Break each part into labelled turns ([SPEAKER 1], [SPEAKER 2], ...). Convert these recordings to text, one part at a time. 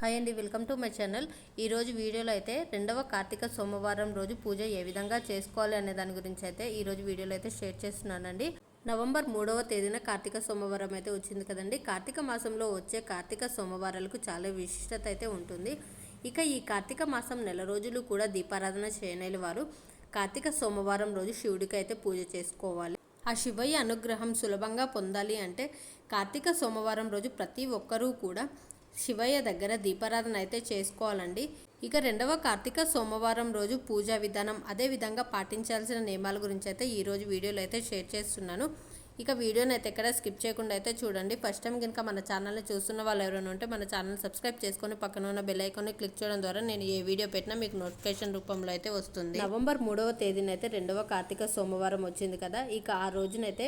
[SPEAKER 1] Hi అండి welcome to my channel. ఈరోజు వీడియోలో అయితే రెండవ కార్తీక సోమవారం రోజు పూజ ఏ విధంగా చేసుకోవాలి అనే దాని గురించి అయితే ఈరోజు వీడియోలో అయితే షేర్ చేస్తున్నానండి. నవంబర్ మూడవ తేదీన కార్తీక సోమవారం అయితే వచ్చింది కదండి. కార్తీక మాసంలో వచ్చే కార్తీక సోమవారాలకు చాలా విశిష్టత అయితే ఉంటుంది. ఇక ఈ కార్తీక మాసం నెల రోజులు కూడా దీపారాధన చేయలేని వారు కార్తీక సోమవారం రోజు శివుడికి అయితే పూజ చేసుకోవాలి. ఆ శివయ్య అనుగ్రహం సులభంగా పొందాలి అంటే కార్తీక సోమవారం రోజు ప్రతి ఒక్కరూ కూడా శివయ్య దగ్గర దీపారాధన అయితే చేసుకోవాలండి. ఇక రెండవ కార్తీక సోమవారం రోజు పూజా విధానం అదే విధంగా పాటించాల్సిన నియమాల గురించి అయితే ఈరోజు వీడియోలో అయితే షేర్ చేస్తున్నాను. ఇక వీడియోని అయితే ఎక్కడ స్కిప్ చేయకుండా అయితే చూడండి. ఫస్ట్ టైం కనుక మన ఛానల్ని చూస్తున్న వాళ్ళు ఎవరైనా ఉంటే మన ఛానల్ సబ్స్క్రైబ్ చేసుకొని పక్కన ఉన్న బెల్ ఐకాన్ని క్లిక్ చేయడం ద్వారా నేను ఏ వీడియో పెట్టినా మీకు నోటిఫికేషన్ రూపంలో అయితే వస్తుంది. నవంబర్ మూడవ తేదీన అయితే రెండవ కార్తీక సోమవారం వచ్చింది కదా ఇక ఆ రోజునైతే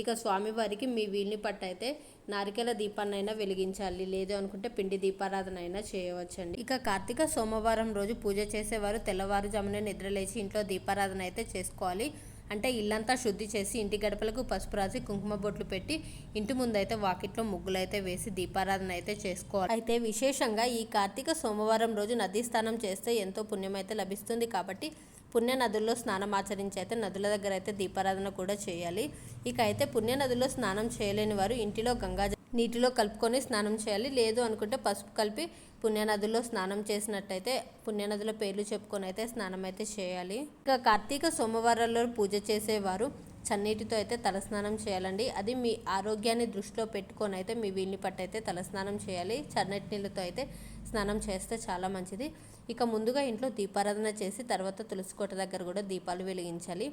[SPEAKER 1] ఇక స్వామివారికి మీ వీల్ని పట్టయితే నారికెల దీపాన్నైనా వెలిగించాలి. లేదు అనుకుంటే పిండి దీపారాధన అయినా చేయవచ్చండి. ఇక కార్తీక సోమవారం రోజు పూజ చేసేవారు తెల్లవారుజామునే నిద్రలేచి ఇంట్లో దీపారాధన అయితే చేసుకోవాలి. అంటే ఇల్లంతా శుద్ధి చేసి ఇంటి గడపలకు పసుపు రాసి కుంకుమ బొట్లు పెట్టి ఇంటి ముందైతే వాకిట్లో ముగ్గులైతే వేసి దీపారాధన అయితే చేసుకోవాలి. అయితే విశేషంగా ఈ కార్తీక సోమవారం రోజు నదీ స్నానం చేస్తే ఎంతో పుణ్యం అయితే లభిస్తుంది కాబట్టి పుణ్య నదుల్లో స్నానం ఆచరించి అయితే నదుల దగ్గర అయితే దీపారాధన కూడా చేయాలి. ఇక అయితే పుణ్య నదుల్లో స్నానం చేయలేని వారు ఇంటిలో గంగా నీటిలో కలుపుకొని స్నానం చేయాలి. లేదు అనుకుంటే పసుపు కలిపి పుణ్యనదిలో స్నానం చేసినట్టయితే పుణ్యనదిలో పేర్లు చెప్పుకొని అయితే స్నానం అయితే చేయాలి. ఇంకా కార్తీక సోమవారాల్లో పూజ చేసేవారు చన్నీటితో అయితే తలస్నానం చేయాలండి. అది మీ ఆరోగ్యాన్ని దృష్టిలో పెట్టుకొని అయితే మీ వీళ్ళని పట్టు అయితే తలస్నానం చేయాలి. చన్నటి నీళ్ళతో అయితే స్నానం చేస్తే చాలా మంచిది. ఇక ముందుగా ఇంట్లో దీపారాధన చేసి తర్వాత తులసి కోట దగ్గర కూడా దీపాలు వెలిగించాలి.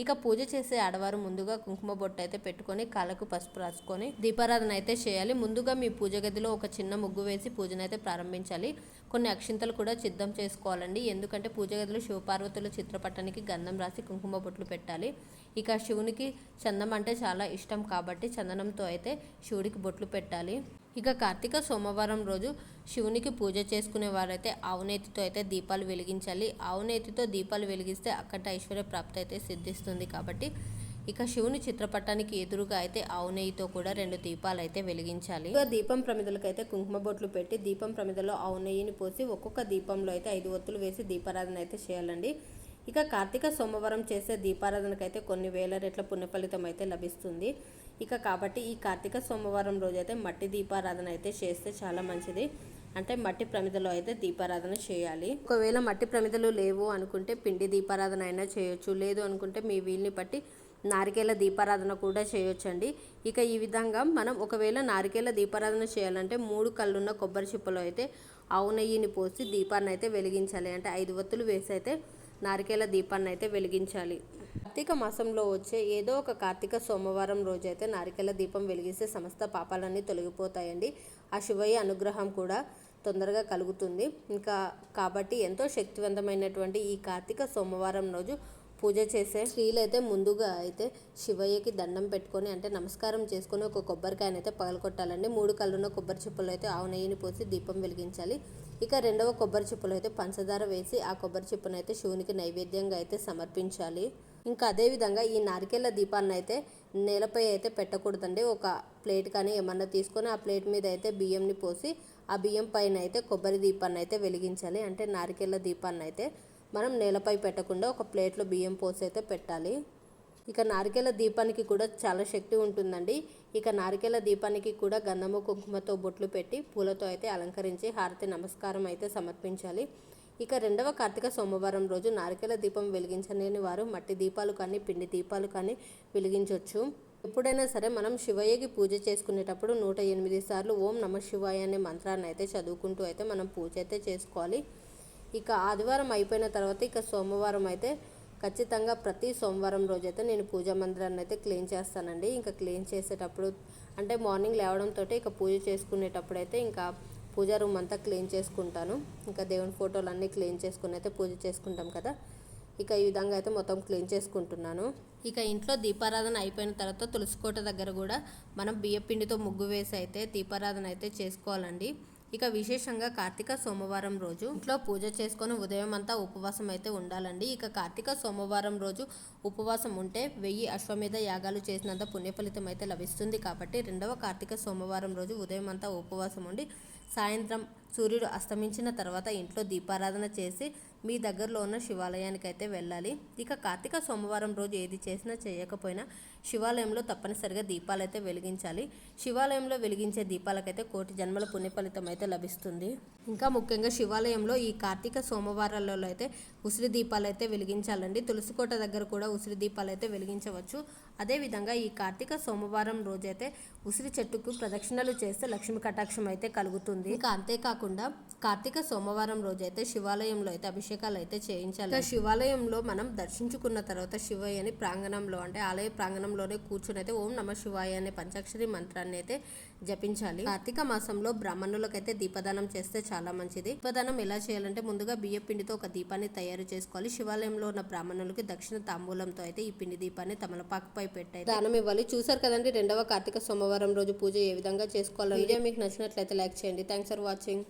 [SPEAKER 1] ఇక పూజ చేసే ఆడవారు ముందుగా కుంకుమ బొట్టు అయితే పెట్టుకొని కాళ్ళకు పసుపు రాసుకొని దీపారాధన అయితే చేయాలి. ముందుగా మీ పూజ గదిలో ఒక చిన్న ముగ్గు వేసి పూజనైతే ప్రారంభించాలి. కొన్ని అక్షింతలు కూడా సిద్ధం చేసుకోవాలండి. ఎందుకంటే పూజ గదిలో శివపార్వతుల చిత్రపటానికి గంధం రాసి కుంకుమ బొట్లు పెట్టాలి. ఇక శివునికి చందం అంటే చాలా ఇష్టం కాబట్టి చందనంతో అయితే శివుడికి బొట్లు పెట్టాలి. ఇక కార్తీక సోమవారం రోజు శివునికి పూజ చేసుకునే వారైతే ఆవునేతితో అయితే దీపాలు వెలిగించాలి. ఆవునేతితో దీపాలు వెలిగిస్తే అక్కడ ఐశ్వర్య ప్రాప్తి అయితే సిద్ధిస్తుంది కాబట్టి ఇక శివుని చిత్రపటానికి ఎదురుగా అయితే ఆవు నెయ్యితో కూడా రెండు దీపాలు అయితే వెలిగించాలి. ఇక దీపం ప్రమిదలకు అయితే కుంకుమ బొట్లు పెట్టి దీపం ప్రమిదలో ఆవు నెయ్యిని పోసి ఒక్కొక్క దీపంలో అయితే ఐదు ఒత్తులు వేసి దీపారాధన అయితే చేయాలండి. ఇక కార్తీక సోమవారం చేసే దీపారాధనకైతే కొన్ని వేల రెట్ల పుణ్యఫలితం అయితే లభిస్తుంది. ఇక కాబట్టి ఈ కార్తీక సోమవారం రోజైతే మట్టి దీపారాధన అయితే చేస్తే చాలా మంచిది. అంటే మట్టి ప్రమిదలో అయితే దీపారాధన చేయాలి. ఒకవేళ మట్టి ప్రమిదలు లేవు అనుకుంటే పిండి దీపారాధన అయినా చేయొచ్చు. లేదు అనుకుంటే మీ వీల్ని బట్టి నారికేల దీపారాధన కూడా చేయొచ్చండి. ఇక ఈ విధంగా మనం ఒకవేళ నారికేల దీపారాధన చేయాలంటే మూడు కళ్ళున్న కొబ్బరి చిప్పలో అయితే ఆవు నెయ్యిని పోసి దీపాన్ని అయితే వెలిగించాలి. అంటే ఐదు వత్తులు వేసి అయితే నారికేల దీపాన్ని అయితే వెలిగించాలి. కార్తీక మాసంలో వచ్చే ఏదో ఒక కార్తీక సోమవారం రోజైతే నారికేల దీపం వెలిగిస్తే సమస్త పాపాలన్నీ తొలగిపోతాయండి. ఆ శివయ్య అనుగ్రహం కూడా తొందరగా కలుగుతుంది. ఇంకా కాబట్టి ఎంతో శక్తివంతమైనటువంటి ఈ కార్తీక సోమవారం రోజు పూజ చేసే స్త్రీలు అయితే ముందుగా అయితే శివయ్యకి దండం పెట్టుకొని అంటే నమస్కారం చేసుకొని ఒక కొబ్బరికాయనైతే అయితే పగలకొట్టాలండి మూడు కళ్ళున్న కొబ్బరి చిప్పలు అయితే ఆవు నెయ్యిని పోసి దీపం వెలిగించాలి. ఇక రెండవ కొబ్బరి చిప్పలు అయితే పంచదార వేసి ఆ కొబ్బరి చిప్పను అయితే శివునికి నైవేద్యంగా అయితే సమర్పించాలి. ఇంకా అదేవిధంగా ఈ నారికేళ్ళ దీపాన్ని అయితే నేలపై అయితే పెట్టకూడదండి. ఒక ప్లేట్ కానీ ఏమన్నా తీసుకొని ఆ ప్లేట్ మీద అయితే బియ్యంని పోసి ఆ బియ్యం పైన అయితే కొబ్బరి దీపాన్ని అయితే వెలిగించాలి. అంటే నారికేళ్ళ దీపాన్ని అయితే మనం నేలపై పెట్టకుండా ఒక ప్లేట్లో బియ్యం పోసి అయితే పెట్టాలి. ఇక నారికేల దీపానికి కూడా చాలా శక్తి ఉంటుందండి. ఇక నారికేల దీపానికి కూడా గంధము కుంకుమతో బొట్లు పెట్టి పూలతో అయితే అలంకరించి హారతి నమస్కారం అయితే సమర్పించాలి. ఇక రెండవ కార్తీక సోమవారం రోజు నారికేల దీపం వెలిగించలేని వారు మట్టి దీపాలు కానీ పిండి దీపాలు కానీ వెలిగించవచ్చు ఎప్పుడైనా సరే మనం శివయ్యకి పూజ చేసుకునేటప్పుడు నూట ఎనిమిది సార్లు ఓం నమ శివాయ అనే మంత్రాన్ని అయితే చదువుకుంటూ అయితే మనం పూజ అయితే చేసుకోవాలి. ఇక ఆదివారం అయిపోయిన తర్వాత ఇక సోమవారం అయితే ఖచ్చితంగా ప్రతి సోమవారం రోజైతే నేను పూజా మందిరాన్ని అయితే క్లీన్ చేస్తానండి. ఇంకా క్లీన్ చేసేటప్పుడు అంటే మార్నింగ్ లేవడంతో ఇక పూజ చేసుకునేటప్పుడు అయితే ఇంకా పూజా రూమ్ అంతా క్లీన్ చేసుకుంటాను. ఇంకా దేవుని ఫోటోలు అన్నీ క్లీన్ చేసుకుని అయితే పూజ చేసుకుంటాం కదా. ఇక ఈ విధంగా అయితే మొత్తం క్లీన్ చేసుకుంటున్నాను. ఇక ఇంట్లో దీపారాధన అయిపోయిన తర్వాత తులసికోట దగ్గర కూడా మనం బియ్యపిండితో ముగ్గు వేసి అయితే దీపారాధన అయితే చేసుకోవాలండి. ఇక విశేషంగా కార్తీక సోమవారం రోజు ఇంట్లో పూజ చేసుకొని ఉదయం అంతా ఉపవాసం అయితే ఉండాలండి. ఇక కార్తీక సోమవారం రోజు ఉపవాసం ఉంటే వెయ్యి అశ్వమేధ యాగాలు చేసినంత పుణ్యఫలితం అయితే లభిస్తుంది. కాబట్టి రెండవ కార్తీక సోమవారం రోజు ఉదయం అంతా ఉపవాసం ఉండి సాయంత్రం సూర్యుడు అస్తమించిన తర్వాత ఇంట్లో దీపారాధన చేసి మీ దగ్గరలో ఉన్న శివాలయానికి అయితే వెళ్ళాలి. ఇక కార్తీక సోమవారం రోజు ఏది చేసినా చేయకపోయినా శివాలయంలో తప్పనిసరిగా దీపాలు అయితే వెలిగించాలి. శివాలయంలో వెలిగించే దీపాలకైతే కోటి జన్మల పుణ్య ఫలితం అయితే లభిస్తుంది. ఇంకా ముఖ్యంగా శివాలయంలో ఈ కార్తీక సోమవారాలలో అయితే ఉసిరి దీపాలు అయితే వెలిగించాలండి. తులసికోట దగ్గర కూడా ఉసిరి దీపాలు అయితే వెలిగించవచ్చు. అదేవిధంగా ఈ కార్తీక సోమవారం రోజైతే ఉసిరి చెట్టుకు ప్రదక్షిణలు చేస్తే లక్ష్మి కటాక్షం అయితే కలుగుతుంది. ఇంకా అంతేకాకుండా కార్తీక సోమవారం రోజైతే శివాలయంలో అయితే అభిషేకాలు అయితే చేయించాలి. శివాలయంలో మనం దర్శించుకున్న తర్వాత శివయ్యని ప్రాంగణంలో అంటే ఆలయ ప్రాంగణంలోనే కూర్చుని అయితే ఓం నమ శివాయ అనే పంచాక్షరి మంత్రాన్ని అయితే జపించాలి. కార్తీక మాసంలో బ్రాహ్మణులకైతే దీపదానం చేస్తే చాలా మంచిది. దీపదానం ఎలా చేయాలంటే ముందుగా బియ్య పిండితో ఒక దీపాన్ని తయారు చేసుకోవాలి. శివాలయంలో ఉన్న బ్రాహ్మణులకి దక్షిణ తాంబూలంతో అయితే ఈ పిండి దీపాన్ని తమలపాకుపై పెట్టాయి దానం ఇవ్వాలి. చూసారు కదండి రెండవ కార్తీక సోమవారం రోజు పూజ ఏ విధంగా చేసుకోవాలి. వీడియో మీకు నచ్చినట్లయితే లైక్ చేయండి. Thanks for watching